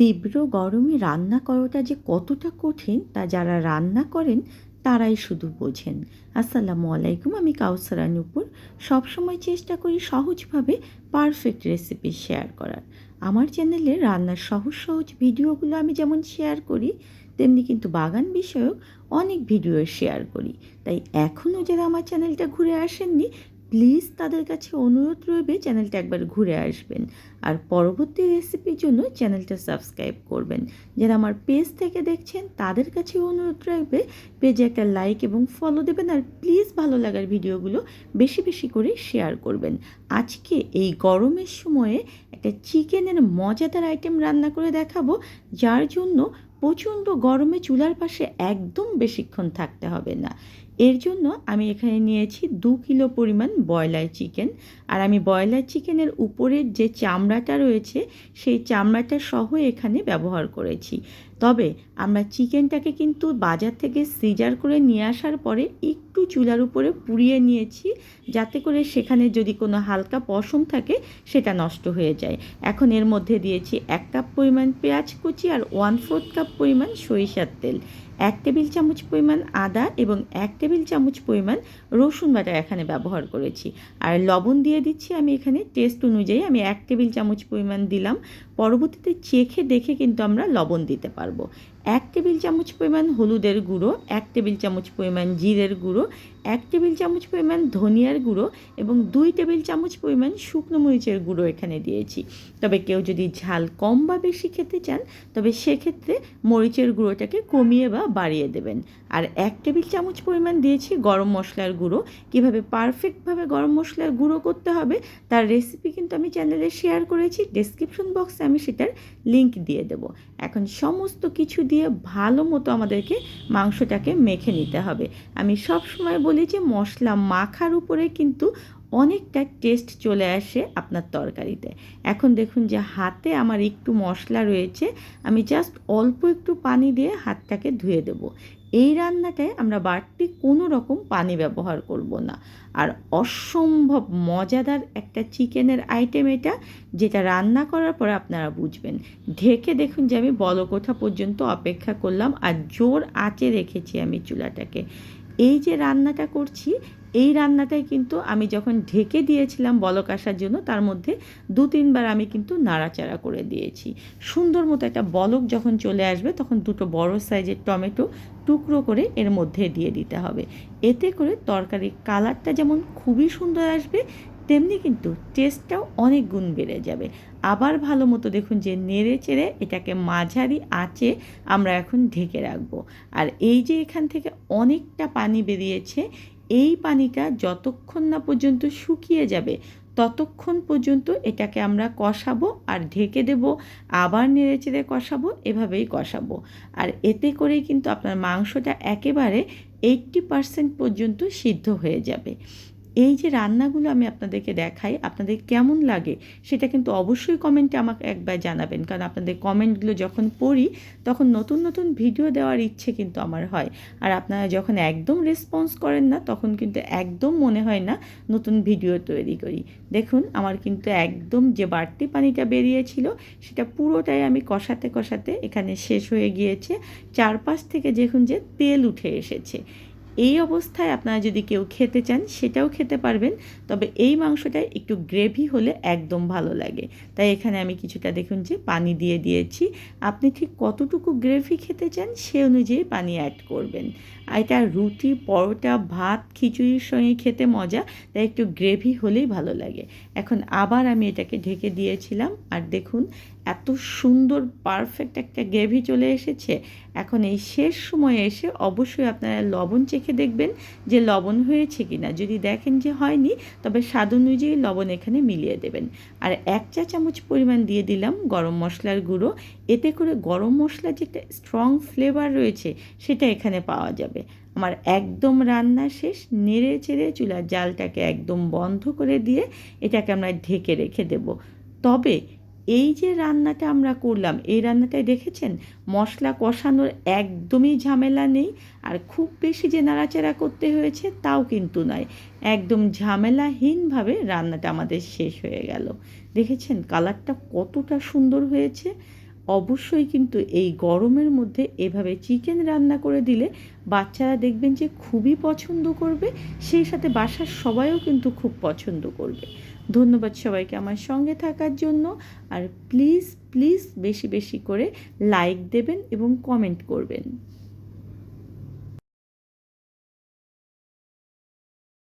তীব্র গরমে রান্না করাটা যে কতটা কঠিন তা যারা রান্না করেন, তারাই শুধু বোঝেন। আসসালামু আলাইকুম, আমি কাউসারা নূপুর সবসময় চেষ্টা করি সহজভাবে পারফেক্ট রেসিপি শেয়ার করার। আমার চ্যানেলে রান্নার সহজ সহজ ভিডিওগুলো আমি যেমন শেয়ার করি, তেমনি কিন্তু বাগান বিষয়ক অনেক ভিডিও শেয়ার করি। তাই এখনও যারা আমার চ্যানেলটা ঘুরে আসেননি প্লিজ তাদের কাছে অনুরোধ রইবে চ্যানেলটা একবার ঘুরে আসবেন। আর পরবর্তী রেসিপির জন্য চ্যানেলটা সাবস্ক্রাইব করবেন। যারা আমার পেজ থেকে দেখছেন, তাদের কাছে অনুরোধ রাখবে পেজে একটা লাইক এবং ফলো দেবেন আর প্লিজ ভালো লাগার ভিডিওগুলো বেশি বেশি করে শেয়ার করবেন। আজকে এই গরমের সময়ে একটা চিকেনের মজাদার আইটেম রান্না করে দেখাবো, যার জন্য প্রচণ্ড গরমে চুলার পাশে একদম বেশিক্ষণ থাকতে হবে না। এর জন্য আমি এখানে নিয়েছি দু কিলো পরিমাণ ব্রয়লার চিকেন। আর আমি ব্রয়লার চিকেনের উপরের যে চামড়াটা রয়েছে, সেই চামড়াটা সহ এখানে ব্যবহার করেছি। তবে আমরা চিকেনটাকে কিন্তু বাজার থেকে সিজার করে নিয়ে আসার পরে একটু চুলার উপরে পুড়িয়ে নিয়েছি, যাতে করে সেখানে যদি কোনো হালকা পশম থাকে, সেটা নষ্ট হয়ে যায়। এখন এর মধ্যে দিয়েছি এক কাপ পরিমাণ পেঁয়াজ কুচি আর ওয়ান ফোর্থ কাপ পরিমাণ সরিষার তেল। এক টেবিল চামচ পরিমাণ আদা এবং এক টেবিল চামচ পরিমাণ রসুন বাটা এখানে ব্যবহার করেছি। আর লবণ দিয়ে দিচ্ছি আমি এখানে টেস্ট অনুযায়ী। আমি এক টেবিল চামচ পরিমাণ দিলাম পরবর্তীতে চেখে দেখে কিন্তু আমরা লবণ দিতে পারব। এক টেবিল চামচ পরিমাণ হলুদের গুঁড়ো, এক টেবিল চামচ পরিমাণ জিরের গুঁড়ো, এক টেবিল চামচ পরিমাণ ধনিয়ার গুঁড়ো এবং দুই টেবিল চামচ পরিমাণ শুকনো মরিচের গুঁড়ো এখানে দিয়েছি। তবে কেউ যদি ঝাল কম বা বেশি খেতে চান, তবে সেক্ষেত্রে মরিচের গুঁড়োটাকে কমিয়ে বা বাড়িয়ে দেবেন। আর এক টেবিল চামচ পরিমাণ দিয়েছি গরম মশলার গুঁড়ো। কীভাবে পারফেক্টভাবে গরম মশলার গুঁড়ো করতে হবে, তার রেসিপি কিন্তু আমি চ্যানেলে শেয়ার করেছি ডেসক্রিপশন বক্সে আমি সেটার লিংক দিয়ে দেবো। এখন সমস্ত কিছু দিয়ে ভালো মতো আমাদেরকে মাংসটাকে মেখে নিতে হবে। আমি সব সময় বলি যে মশলা মাখার উপরে কিন্তু অনেকটা টেস্ট চলে আসে আপনার তরকারিতে। এখন দেখুন যে হাতে আমার একটু মশলা রয়েছে, আমি জাস্ট অল্প একটু পানি দিয়ে হাতটাকে ধুয়ে দেব। এই রান্নাটায় আমরা বাড়তি কোনো রকম পানি ব্যবহার করব না। আর অসম্ভব মজাদার একটা চিকেনের আইটেম এটা, যেটা রান্না করার পরে আপনারা বুঝবেন। ঢেকে দেখুন যে আমি বলকোঠা পর্যন্ত অপেক্ষা করলাম আর জোর আঁচে রেখেছি আমি চুলাটাকে। এই যে রান্নাটা করছি এই রান্নাটাই কিন্তু আমি যখন ঢেকে দিয়েছিলাম বলক আসার জন্য, তার মধ্যে দু তিনবার আমি কিন্তু নাড়াচাড়া করে দিয়েছি। সুন্দর মতো একটা বলক যখন চলে আসবে, তখন দুটো বড় সাইজের টমেটো টুকরো করে এর মধ্যে দিয়ে দিতে হবে। এতে করে তরকারির কালারটা যেমন খুবই সুন্দর আসবে, তেমনি কিন্তু টেস্টটাও অনেক গুণ বেড়ে যাবে। আবার ভালো মতো দেখুন যে নেড়ে চেড়ে এটাকে মাঝারি আঁচে আমরা এখন ঢেকে রাখব। আর এই যে এখান থেকে অনেকটা পানি বেরিয়েছে এই পানিটা যতক্ষণ না পর্যন্ত শুকিয়ে যাবে, ততক্ষণ পর্যন্ত এটাকে আমরা কষাবো আর ঢেকে দেব, আবার নেড়ে চেড়ে কষাবো, এভাবেই কষাবো। আর এতে করেই কিন্তু আপনার মাংসটা একেবারে এইট্টি পারসেন্ট পর্যন্ত সিদ্ধ হয়ে যাবে। এই যে রান্নাগুলো আমি আপনাদেরকে দেখাই, আপনাদের কেমন লাগে সেটা কিন্তু অবশ্যই কমেন্টে আমাকে একবার জানাবেন। কারণ আপনাদের কমেন্টগুলো যখন পড়ি, তখন নতুন নতুন ভিডিও দেওয়ার ইচ্ছে কিন্তু আমার হয়। আর আপনারা যখন একদম রেসপন্স করেন না, তখন কিন্তু একদম মনে হয় না নতুন ভিডিও তৈরি করি। দেখুন, আমার কিন্তু একদম যে বাড়তি পানিটা বেরিয়েছিল, সেটা পুরোটাই আমি কষাতে কষাতে এখানে শেষ হয়ে গিয়েছে। চারপাশ থেকে দেখুন যে তেল উঠে এসেছে। এই অবস্থায় আপনারা যদি কেউ খেতে চান, সেটাও খেতে পারবেন। তবে এই মাংসটা একটু গ্রেভি হলে একদম ভালো লাগে। তাই এখানে আমি কিছুটা দেখুন যে পানি দিয়ে দিয়েছি। আপনি ঠিক কতটুকু গ্রেভি খেতে চান, সে অনুযায়ী পানি অ্যাড করবেন। এটা রুটি, পরোটা, ভাত, খিচুড়ির সঙ্গে খেতে মজা, তাই একটু গ্রেভি হলেই ভালো লাগে। এখন আবার আমি এটাকে ঢেকে দিয়েছিলাম, আর দেখুন এত সুন্দর, পারফেক্ট একটা গ্রেভি চলে এসেছে। এখন এই শেষ সময়ে এসে অবশ্যই আপনারা লবণ চেখে দেখবেন যে লবণ হয়েছে কি না যদি দেখেন যে হয়নি, তবে স্বাদ অনুযায়ী লবণ এখানে মিলিয়ে দেবেন। আর এক চা চামচ পরিমাণ দিয়ে দিলাম গরম মশলার গুঁড়ো। এতে করে গরম মশলার যে একটা স্ট্রং ফ্লেভার রয়েছে, সেটা এখানে পাওয়া যাবে আমার একদম রান্না শেষ, নেড়ে চেড়ে চুলার জালটাকে একদম বন্ধ করে দিয়ে এটাকে আমরা ঢেকে রেখে দেব। তবে এই যে রান্নাটা আমরা করলাম, এই রান্নাটায় দেখেছেন? মশলা কষানোর একদমই ঝামেলা নেই, আর খুব বেশি যে নাড়াচাড়া করতে হয়েছে তাও কিন্তু নয়। একদম ঝামেলাহীনভাবে রান্নাটা আমাদের শেষ হয়ে গেল। দেখেছেন? কালারটা কতটা সুন্দর হয়েছে। অবশ্যই কিন্তু এই গরমের মধ্যে এভাবে চিকেন রান্না করে দিলে বাচ্চারা দেখবেন যে খুবই পছন্দ করবে, সেই সাথে বাসার সবাইও কিন্তু খুব পছন্দ করবে। ধন্যবাদ সবাইকে আমার সঙ্গে থাকার জন্য। আর প্লিজ প্লিজ বেশি বেশি করে লাইক দেবেন এবং কমেন্ট করবেন।